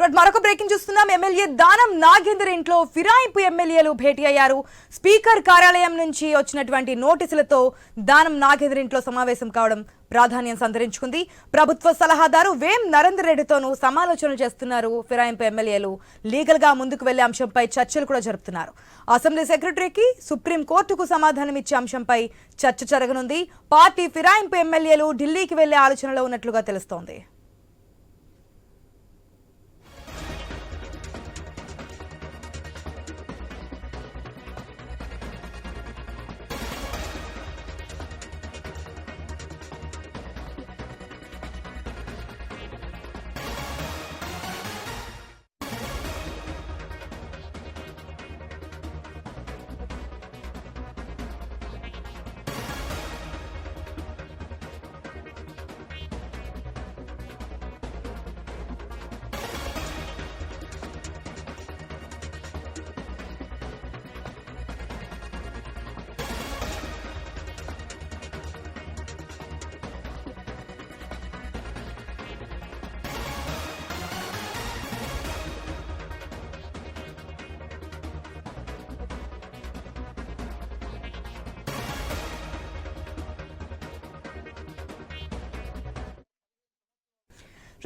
మరొక బ్రేకింగ్ చూస్తున్నాం. ఎమ్మెల్యే దానం నాగేందర్ ఇంట్లో ఫిరాయింపు ఎమ్మెల్యేలు భేటీ అయ్యారు. స్పీకర్ కార్యాలయం నుంచి వచ్చినటువంటి నోటీసులతో దానం నాగేందర్ ఇంట్లో సమావేశం కావడం ప్రాధాన్యం సంతరించుకుంది. ప్రభుత్వ సలహాదారు వేం నరేందర్ రెడ్డితోనూ సమాలోచనలు చేస్తున్నారు. ఫిరాయింపు ఎమ్మెల్యేలు లీగల్గా ముందుకు వెళ్ళే అంశంపై చర్చలు కూడా జరుపుతున్నారు. అసెంబ్లీ సెక్రటరీకి సుప్రీం కోర్టుకు సమాధానం ఇచ్చే అంశంపై చర్చ జరగనుంది. పార్టీ ఫిరాయింపు ఎమ్మెల్యేలు ఢిల్లీకి వెళ్ళే ఆలోచనలో ఉన్నట్లుగా తెలుస్తోంది.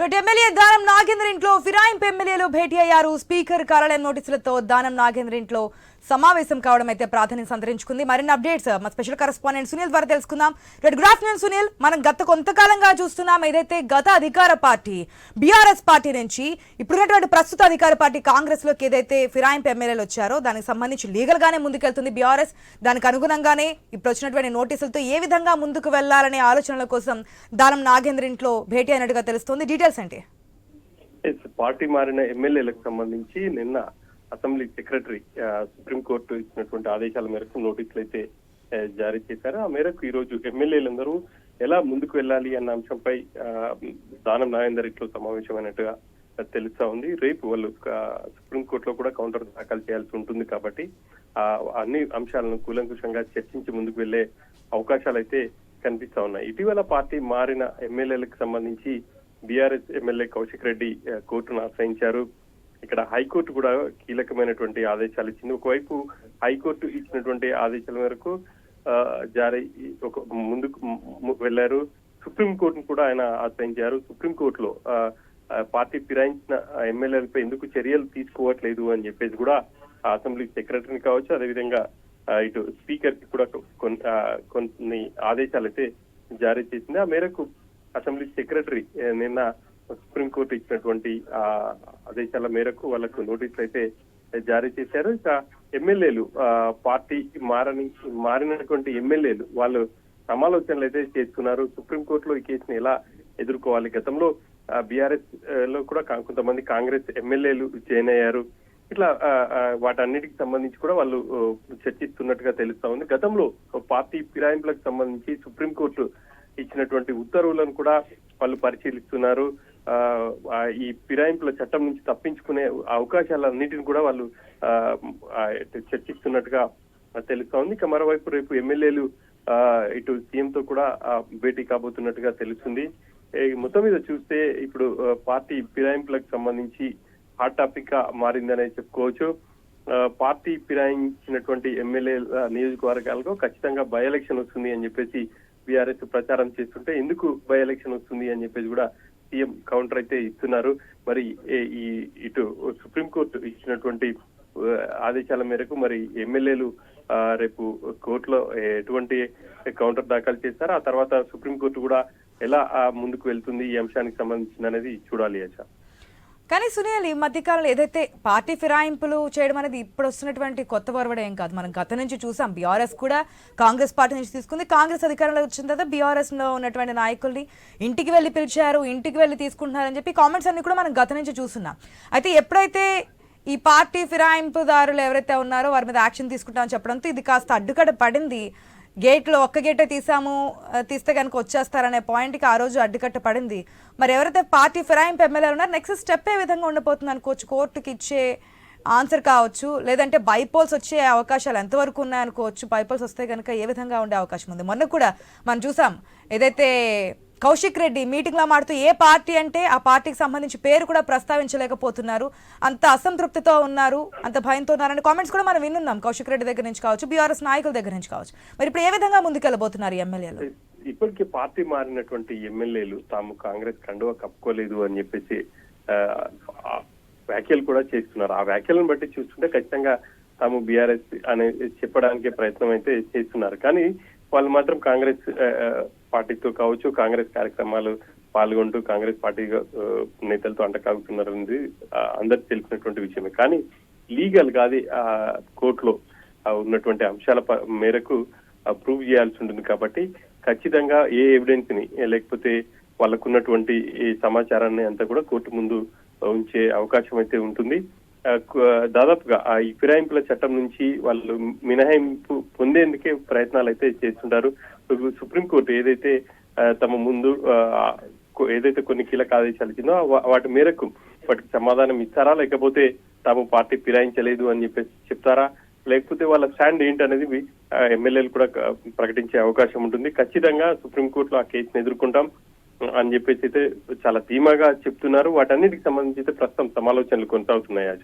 రైట్ ఎమ్మెల్యే దానం నాగేంద్ర ఇంట్లో ఫిరాయింపు ఎమ్మెల్యేలు భేటీ అయ్యారు. స్పీకర్ కార్యాలయం నోటీసులతో దానం నాగేంద్ర ఇంట్లో సమావేశం కావడం అయితే ప్రాధాన్యం సంతరించుకుంది. మరిన్ని అప్డేట్స్ మా స్పెషల్ కరెస్పాండెంట్ సునీల్ ద్వారా తెలుసుకుందాం రెడ్ గుడ్ ఆఫ్టర్నూన్ సునీల్ మనం గత కొంతకాలంగా చూస్తున్నాం ఏదైతే గత అధికార పార్టీ బీఆర్ఎస్ పార్టీ నుంచి ఇప్పుడున్నటువంటి ప్రస్తుత అధికార పార్టీ కాంగ్రెస్లోకి ఏదైతే ఫిరాయింపు ఎమ్మెల్యేలు వచ్చారో దానికి సంబంధించి లీగల్ గానే ముందుకెళ్తుంది బీఆర్ఎస్. దానికి అనుగుణంగానే ఇప్పుడు వచ్చినటువంటి నోటీసులతో ఏ విధంగా ముందుకు వెళ్ళాలనే ఆలోచనల కోసం దానం నాగేంద్ర ఇంట్లో భేటీ అయినట్టుగా తెలుస్తుంది. డీటెయిల్స్ ఏంటి ఎస్, పార్టీ మారిన ఎమ్మెల్యేలకు సంబంధించి నిన్న అసెంబ్లీ సెక్రటరీ సుప్రీంకోర్టు ఇచ్చినటువంటి ఆదేశాల మేరకు నోటీసులు అయితే జారీ చేశారు. ఆ మేరకు ఈ రోజు ఎమ్మెల్యేలందరూ ఎలా ముందుకు వెళ్ళాలి అన్న అంశంపై ఆ, దానం నాగేందర్ ఇట్లో సమావేశమైనట్టుగా తెలుస్తా ఉంది. రేపు వాళ్ళు సుప్రీంకోర్టులో కూడా కౌంటర్ దాఖలు చేయాల్సి ఉంటుంది కాబట్టి ఆ అన్ని అంశాలను కూలంకుషంగా చర్చించి ముందుకు వెళ్ళే అవకాశాలు అయితే కనిపిస్తా ఉన్నాయి. ఇటీవల పార్టీ మారిన ఎమ్మెల్యేలకు సంబంధించి బీఆర్ఎస్ ఎమ్మెల్యే కౌశిక్ రెడ్డి కోర్టును ఆశ్రయించారు. ఇక్కడ హైకోర్టు కూడా కీలకమైనటువంటి ఆదేశాలు ఇచ్చింది. ఒకవైపు హైకోర్టు ఇచ్చినటువంటి ఆదేశాల మేరకు ఆ, జారీ ఒక ముందుకు వెళ్ళారు సుప్రీం కోర్టును కూడా ఆయన ఆశ్రయించారు. సుప్రీం కోర్టులో ఆ, పార్టీ ఫిరాయించిన ఎమ్మెల్యేలపై ఎందుకు చర్యలు తీసుకోవట్లేదు అని చెప్పేసి కూడా అసెంబ్లీ సెక్రటరీని కావచ్చు అదేవిధంగా ఇటు స్పీకర్కి కూడా కొన్ని ఆ, కొన్ని ఆదేశాలు అయితే జారీ చేసింది. ఆ మేరకు అసెంబ్లీ సెక్రటరీ నిన్న సుప్రీంకోర్టు ఇచ్చినటువంటి ఆ ఆదేశాల మేరకు వాళ్ళకు నోటీసులు అయితే జారీ చేశారు. ఇక ఎమ్మెల్యేలు ఆ, పార్టీ మారని మారినటువంటి ఎమ్మెల్యేలు వాళ్ళు సమాలోచనలు అయితే చేస్తున్నారు సుప్రీంకోర్టులో ఈ కేసుని ఎలా ఎదుర్కోవాలి? గతంలో బీఆర్ఎస్లో కూడా కొంతమంది కాంగ్రెస్ ఎమ్మెల్యేలు జాయిన్ అయ్యారు. ఇట్లా వాటన్నిటికి సంబంధించి కూడా వాళ్ళు చర్చిస్తున్నట్టుగా తెలుస్తా ఉంది. గతంలో పార్టీ ఫిరాయింపులకు సంబంధించి సుప్రీంకోర్టు ఇచ్చినటువంటి ఉత్తర్వులను కూడా వాళ్ళు పరిశీలిస్తున్నారు. ఆ, ఈ ఫిరాయింపుల చట్టం నుంచి తప్పించుకునే అవకాశాలన్నిటిని కూడా వాళ్ళు చర్చిస్తున్నట్టుగా తెలుస్తా ఉంది ఇక మరోవైపు రేపు ఎమ్మెల్యేలు ఆ, ఇటు సీఎం తో కూడా భేటీ కాబోతున్నట్టుగా తెలుస్తుంది. మొత్తం మీద చూస్తే ఇప్పుడు పార్టీ ఫిరాయింపులకు సంబంధించి హాట్ టాపిక్గా మారిందనే చెప్పుకోవచ్చు. ఆ, పార్టీ ఫిరాయించినటువంటి ఎమ్మెల్యే నియోజకవర్గాలకు ఖచ్చితంగా బై ఎలక్షన్ వస్తుంది అని చెప్పేసి బీఆర్ఎస్ ప్రచారం చేస్తుంటే ఎందుకు బై ఎలక్షన్ వస్తుంది అని చెప్పేసి కూడా సీఎం కౌంటర్ అయితే ఇస్తున్నారు. మరి ఈ ఇటు సుప్రీంకోర్టు ఇచ్చినటువంటి ఆదేశాల మేరకు మరి ఎమ్మెల్యేలు ఆ, రేపు కోర్టులో ఎటువంటి కౌంటర్ దాఖలు చేస్తారు? ఆ తర్వాత సుప్రీంకోర్టు కూడా ఎలా ఆ, ముందుకు వెళ్తుంది? ఈ అంశానికి సంబంధించింది అనేది చూడాలి అచ్చా. కానీ సునీల్ ఈ మధ్యకాలంలో ఏదైతే పార్టీ ఫిరాయింపులు చేయడం అనేది ఇప్పుడు వస్తున్నటువంటి కొత్త వరవడ ఏం కాదు. మనం గత నుంచి చూసాం బీఆర్ఎస్ కూడా కాంగ్రెస్ పార్టీ నుంచి తీసుకుంది. కాంగ్రెస్ అధికారంలో వచ్చిన తర్వాత బీఆర్ఎస్లో ఉన్నటువంటి నాయకుల్ని ఇంటికి వెళ్ళి పిలిచారు ఇంటికి వెళ్ళి తీసుకుంటున్నారని చెప్పి కామెంట్స్ అన్ని కూడా మనం గత నుంచి చూస్తున్నాం. అయితే ఎప్పుడైతే ఈ పార్టీ ఫిరాయింపుదారులు ఎవరైతే ఉన్నారో వారి మీద యాక్షన్ తీసుకుంటామని చెప్పడంతో ఇది కాస్త అడ్డుకడ పడింది. గేట్లో ఒక్క గేటే తీసాము తీస్తే కనుక వచ్చేస్తారనే పాయింట్కి ఆ రోజు అడ్డుకట్ట పడింది. మరి ఎవరైతే పార్టీ ఫిరాయింపు ఎమ్మెల్యేలు ఉన్నారో నెక్స్ట్ స్టెప్ ఏ విధంగా ఉండబోతుంది అనుకోవచ్చు? కోర్టుకి ఇచ్చే ఆన్సర్ కావచ్చు? లేదంటే బైపోల్స్ వచ్చే అవకాశాలు ఎంతవరకు ఉన్నాయనుకోవచ్చు? బైపోల్స్ వస్తే కనుక ఏ విధంగా ఉండే అవకాశం ఉంది? మొన్న కూడా మనం చూసాం ఏదైతే కౌశిక్ రెడ్డి మీటింగ్లో మాడుతూ ఏ పార్టీ అంటే ఆ పార్టీకి సంబంధించి పేరు కూడా ప్రస్తావించలేకపోతున్నారు. అంత అసంతృప్తితో ఉన్నారు అంత భయంతో ఉన్నారని కామెంట్స్ కూడా మనం వినున్నాం. కౌశిక్ రెడ్డి దగ్గర నుంచి కావచ్చు బీఆర్ఎస్ నాయకుల దగ్గర నుంచి కావచ్చు. మరి ఇప్పుడు ఏ విధంగా ముందుకెళ్ళబోతున్నారు ఎమ్మెల్యేలు? ఇప్పటికీ పార్టీ మారినటువంటి ఎమ్మెల్యేలు తాము కాంగ్రెస్ కండువా కప్పుకోలేదు అని చెప్పేసి వ్యాఖ్యలు కూడా చేస్తున్నారు. ఆ వ్యాఖ్యలను బట్టి చూస్తుంటే ఖచ్చితంగా తాము బీఆర్ఎస్ అనే చెప్పడానికి ప్రయత్నం అయితే చేస్తున్నారు. కానీ వాళ్ళు మాత్రం కాంగ్రెస్ పార్టీతో కావచ్చు కాంగ్రెస్ కార్యక్రమాలు పాల్గొంటూ కాంగ్రెస్ పార్టీ నేతలతో అంటకాగుతున్నారనేది అందరికి తెలిసినటువంటి విషయమే. కానీ లీగల్గా అది ఆ, కోర్టులో ఆ, ఉన్నటువంటి అంశాల మేరకు ప్రూవ్ చేయాల్సి ఉంటుంది కాబట్టి ఖచ్చితంగా ఏ ఎవిడెన్స్ని లేకపోతే వాళ్ళకున్నటువంటి ఈ సమాచారాన్ని అంతా కూడా కోర్టు ముందు ఉంచే అవకాశం అయితే ఉంటుంది. ఆ, దాదాపుగా ఆ ఫిరాయింపుల చట్టం నుంచి వాళ్ళు మినహాయింపు పొందేందుకే ప్రయత్నాలు అయితే చేస్తుంటారు. సుప్రీంకోర్టు ఏదైతే తమ ముందు ఆ, ఏదైతే కొన్ని కీలక ఆదేశాలు ఇచ్చిందో వా- వాటి మేరకు వాటికి సమాధానం ఇస్తారా? లేకపోతే తాము పార్టీ ఫిరాయించలేదు అని చెప్పేసి చెప్తారా? లేకపోతే వాళ్ళ స్టాండ్ ఏంటనేది ఎమ్మెల్యేలు కూడా ప్రకటించే అవకాశం ఉంటుంది. ఖచ్చితంగా సుప్రీంకోర్టులో ఆ కేసును ఎదుర్కొంటాం అని చెప్పేసి అయితే చాలా ధీమాగా చెప్తున్నారు. వాటన్నిటికి సంబంధించి అయితే ప్రస్తుతం సమాలోచనలు కొనసాగుతున్నాయి ఆశ.